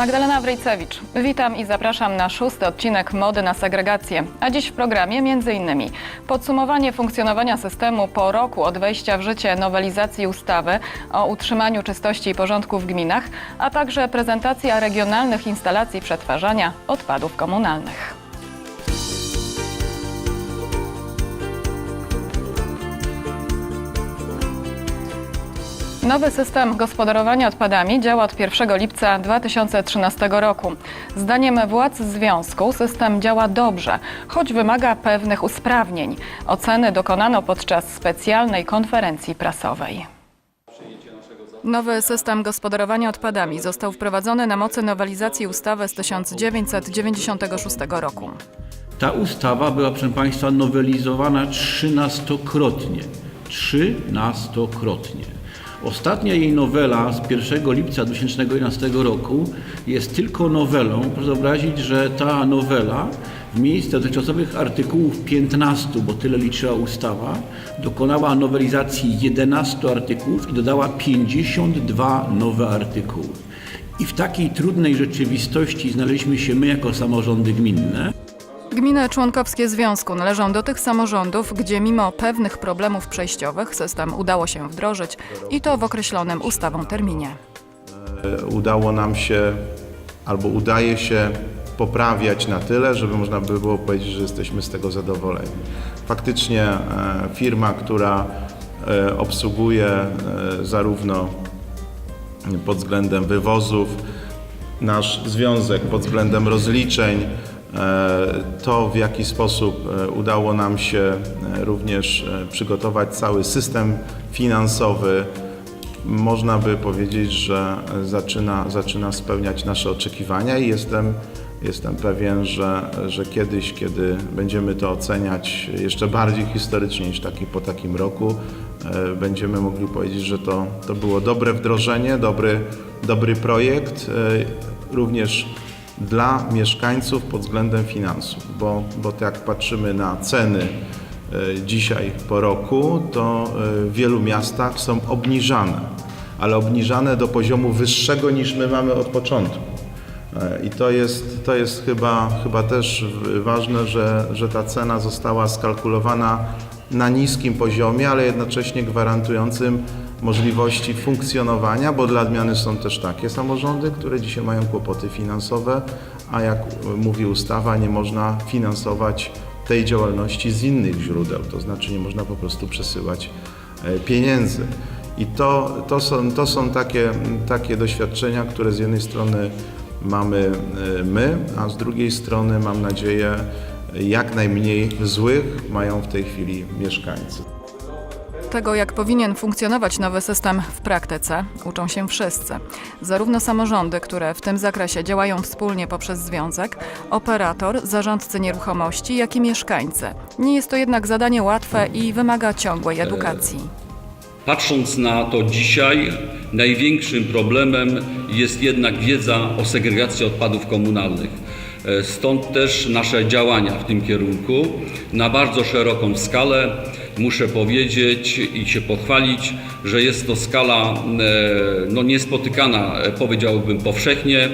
Magdalena Wrejcewicz. Witam i zapraszam na szósty odcinek Mody na segregację. A dziś w programie m.in. podsumowanie funkcjonowania systemu po roku od wejścia w życie nowelizacji ustawy o utrzymaniu czystości i porządku w gminach, a także prezentacja regionalnych instalacji przetwarzania odpadów komunalnych. Nowy system gospodarowania odpadami działa od 1 lipca 2013 roku. Zdaniem władz związku system działa dobrze, choć wymaga pewnych usprawnień. Oceny dokonano podczas specjalnej konferencji prasowej. Nowy system gospodarowania odpadami został wprowadzony na mocy nowelizacji ustawy z 1996 roku. Ta ustawa była, proszę Państwa, nowelizowana trzynastokrotnie. Trzynastokrotnie. Ostatnia jej nowela z 1 lipca 2011 roku jest tylko nowelą. Proszę wyobrazić, że ta nowela w miejsce dotychczasowych artykułów 15, bo tyle liczyła ustawa, dokonała nowelizacji 11 artykułów i dodała 52 nowe artykuły. I w takiej trudnej rzeczywistości znaleźliśmy się my jako samorządy gminne. Gminy członkowskie związku należą do tych samorządów, gdzie mimo pewnych problemów przejściowych system udało się wdrożyć i to w określonym ustawą terminie. udało nam się albo udaje się poprawiać na tyle, żeby można by było powiedzieć, że jesteśmy z tego zadowoleni. Faktycznie e, firma, która e, obsługuje e, zarówno pod względem wywozów, nasz związek pod względem rozliczeń, e, to w jaki sposób e, udało nam się e, również e, przygotować cały system finansowy, można by powiedzieć, że zaczyna, zaczyna spełniać nasze oczekiwania i jestem, jestem pewien, że, że kiedyś, kiedy będziemy to oceniać jeszcze bardziej historycznie niż taki, po takim roku, e, będziemy mogli powiedzieć, że to, to było dobre wdrożenie, dobry, dobry projekt, e, również dla mieszkańców pod względem finansów, bo, bo jak patrzymy na ceny e, dzisiaj po roku, to e, w wielu miastach są obniżane, ale obniżane do poziomu wyższego niż my mamy od początku. E, I to jest, to jest chyba, chyba też ważne, że, że ta cena została skalkulowana na niskim poziomie, ale jednocześnie gwarantującym możliwości funkcjonowania, bo dla odmiany są też takie samorządy, które dzisiaj mają kłopoty finansowe, a jak e, mówi ustawa, nie można finansować tej działalności z innych źródeł, to znaczy nie można po prostu przesyłać e, pieniędzy. I to, to są, to są takie, takie doświadczenia, które z jednej strony mamy e, my, a z drugiej strony mam nadzieję jak najmniej złych mają w tej chwili mieszkańcy. Tego, jak powinien funkcjonować nowy system w praktyce, uczą się wszyscy. Zarówno samorządy, które w tym zakresie działają wspólnie poprzez związek, operator, zarządcy nieruchomości, jak i mieszkańcy. Nie jest to jednak zadanie łatwe i wymaga ciągłej edukacji. Patrząc na to dzisiaj, największym problemem jest jednak wiedza o segregacji odpadów komunalnych. E, Stąd też nasze działania w tym kierunku na bardzo szeroką skalę. Muszę powiedzieć i się pochwalić, że jest to skala e, no, niespotykana, e, powiedziałbym powszechnie,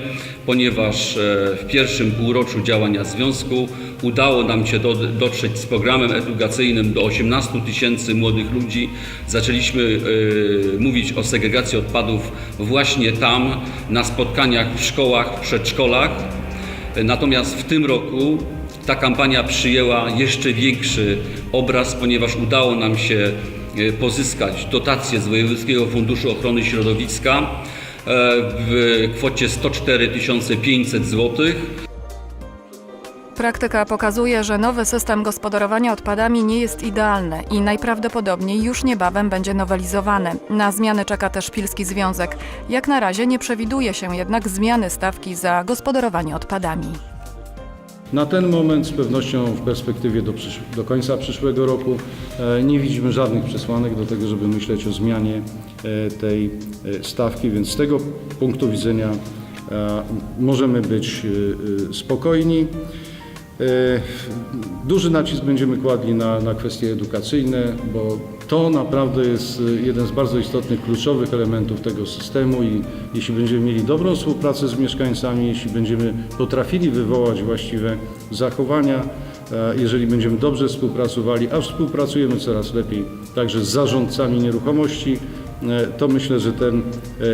ponieważ e, w pierwszym półroczu działania związku udało nam się do, dotrzeć z programem edukacyjnym do 18 tysięcy młodych ludzi. Zaczęliśmy e, mówić o segregacji odpadów właśnie tam, na spotkaniach w szkołach, przedszkolach. Natomiast w tym roku ta kampania przyjęła jeszcze większy obraz, ponieważ udało nam się e, pozyskać dotacje z Wojewódzkiego Funduszu Ochrony Środowiska e, w kwocie 104 500 złotych. Praktyka pokazuje, że nowy system gospodarowania odpadami nie jest idealny i najprawdopodobniej już niebawem będzie nowelizowany. Na zmiany czeka też Pilski Związek. Jak na razie nie przewiduje się jednak zmiany stawki za gospodarowanie odpadami. Na ten moment z pewnością w perspektywie do, do końca przyszłego roku e, nie widzimy żadnych przesłanek do tego, żeby myśleć o zmianie e, tej e, stawki, więc z tego punktu widzenia możemy być spokojni. Duży nacisk będziemy kładli na, na kwestie edukacyjne, bo to naprawdę jest y, jeden z bardzo istotnych, kluczowych elementów tego systemu i jeśli będziemy mieli dobrą współpracę z mieszkańcami, jeśli będziemy potrafili wywołać właściwe zachowania, e, jeżeli będziemy dobrze współpracowali, a współpracujemy coraz lepiej także z zarządcami nieruchomości, e, to myślę, że ten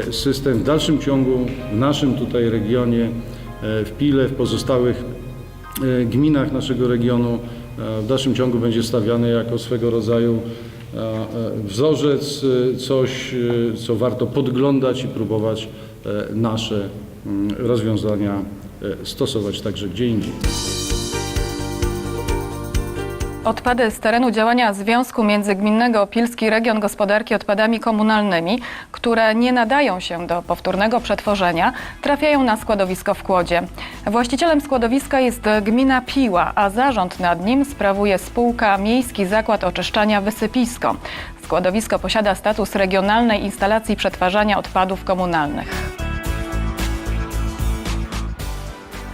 e, system w dalszym ciągu w naszym tutaj regionie, e, w Pile, w pozostałych e, gminach naszego regionu e, w dalszym ciągu będzie stawiany jako swego rodzaju e, e, wzorzec, e, coś, e, co warto podglądać i próbować e, nasze mm, rozwiązania e, stosować także gdzie indziej. Odpady z terenu działania Związku Międzygminnego Pilski Region Gospodarki Odpadami Komunalnymi, które nie nadają się do powtórnego przetworzenia, trafiają na składowisko w Kłodzie. Właścicielem składowiska jest gmina Piła, a zarząd nad nim sprawuje spółka Miejski Zakład Oczyszczania Wysypisko. Składowisko posiada status regionalnej instalacji przetwarzania odpadów komunalnych.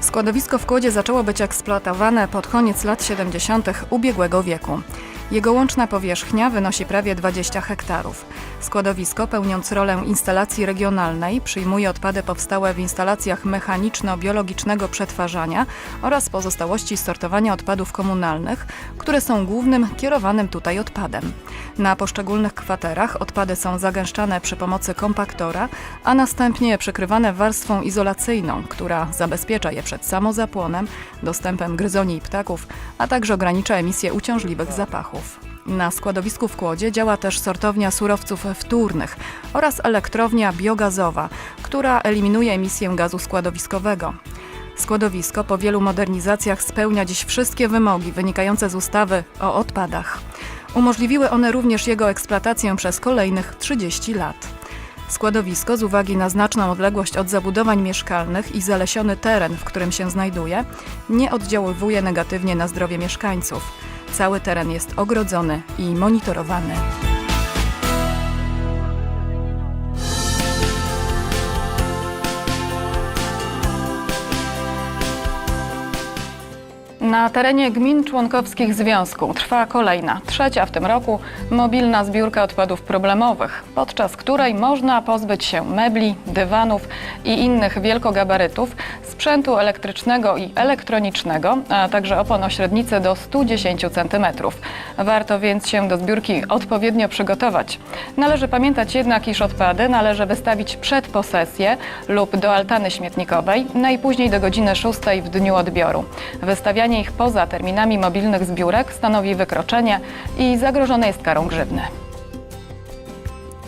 Składowisko w Kłodzie zaczęło być eksploatowane pod koniec lat 70. ubiegłego wieku. Jego łączna powierzchnia wynosi prawie 20 hektarów. Składowisko, pełniąc rolę instalacji regionalnej, przyjmuje odpady powstałe w instalacjach mechaniczno-biologicznego przetwarzania oraz pozostałości sortowania odpadów komunalnych, które są głównym kierowanym tutaj odpadem. Na poszczególnych kwaterach odpady są zagęszczane przy pomocy kompaktora, a następnie przykrywane warstwą izolacyjną, która zabezpiecza je przed samozapłonem, dostępem gryzoni i ptaków, a także ogranicza emisję uciążliwych zapachów. Na składowisku w Kłodzie działa też sortownia surowców wtórnych oraz elektrownia biogazowa, która eliminuje emisję gazu składowiskowego. Składowisko po wielu modernizacjach spełnia dziś wszystkie wymogi wynikające z ustawy o odpadach. Umożliwiły one również jego eksploatację przez kolejnych 30 lat. Składowisko z uwagi na znaczną odległość od zabudowań mieszkalnych i zalesiony teren, w którym się znajduje, nie oddziaływuje negatywnie na zdrowie mieszkańców. Cały teren jest ogrodzony i monitorowany. Na terenie gmin członkowskich Związku trwa kolejna, trzecia w tym roku, mobilna zbiórka odpadów problemowych, podczas której można pozbyć się mebli, dywanów i innych wielkogabarytów, sprzętu elektrycznego i elektronicznego, a także opon o średnicy do 110 cm. Warto więc się do zbiórki odpowiednio przygotować. Należy pamiętać jednak, iż odpady należy wystawić przed posesję lub do altany śmietnikowej, najpóźniej do godziny 6 w dniu odbioru. Wystawianie poza terminami mobilnych zbiórek stanowi wykroczenie i zagrożone jest karą grzywny.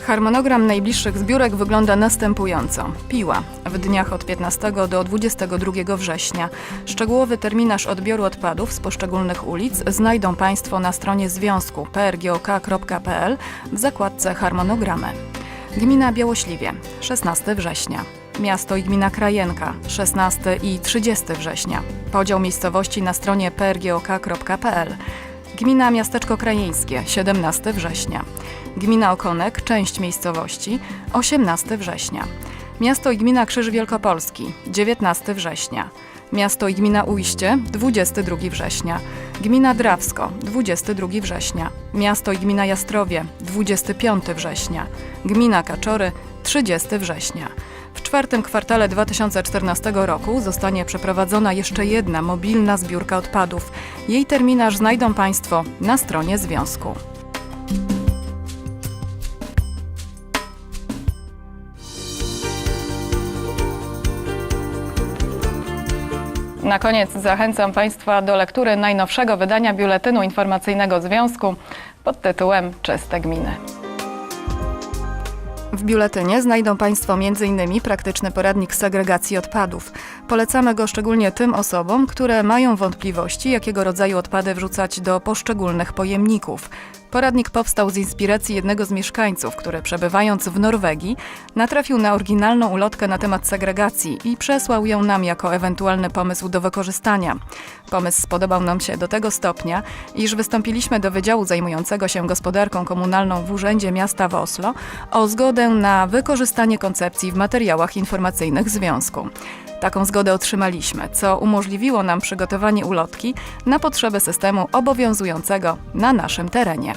Harmonogram najbliższych zbiórek wygląda następująco. Piła w dniach od 15 do 22 września. Szczegółowy terminarz odbioru odpadów z poszczególnych ulic znajdą Państwo na stronie związku prgok.pl w zakładce harmonogramy. Gmina Białośliwie 16 września. Miasto i gmina Krajenka 16 i 30 września. Podział miejscowości na stronie prgok.pl. Gmina Miasteczko Krajeńskie 17 września. Gmina Okonek, część miejscowości 18 września. Miasto i gmina Krzyż Wielkopolski 19 września. Miasto i gmina Ujście 22 września. Gmina Drawsko 22 września. Miasto i gmina Jastrowie 25 września. Gmina Kaczory 30 września. W czwartym kwartale 2014 roku zostanie przeprowadzona jeszcze jedna mobilna zbiórka odpadów. Jej terminarz znajdą Państwo na stronie Związku. Na koniec zachęcam Państwa do lektury najnowszego wydania Biuletynu Informacyjnego Związku pod tytułem Czyste Gminy. W biuletynie znajdą Państwo m.in. praktyczny poradnik segregacji odpadów. Polecamy go szczególnie tym osobom, które mają wątpliwości, jakiego rodzaju odpady wrzucać do poszczególnych pojemników. Poradnik powstał z inspiracji jednego z mieszkańców, który przebywając w Norwegii natrafił na oryginalną ulotkę na temat segregacji i przesłał ją nam jako ewentualny pomysł do wykorzystania. Pomysł spodobał nam się do tego stopnia, iż wystąpiliśmy do Wydziału zajmującego się gospodarką komunalną w Urzędzie Miasta w Oslo o zgodę na wykorzystanie koncepcji w materiałach informacyjnych związku. Taką zgodę otrzymaliśmy, co umożliwiło nam przygotowanie ulotki na potrzeby systemu obowiązującego na naszym terenie.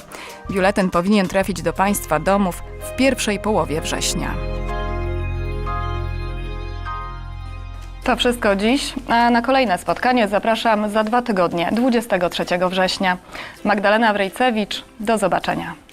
Biuletyn powinien trafić do Państwa domów w pierwszej połowie września. To wszystko dziś, a na kolejne spotkanie zapraszam za dwa tygodnie, 23 września. Magdalena Wrejcewicz, do zobaczenia.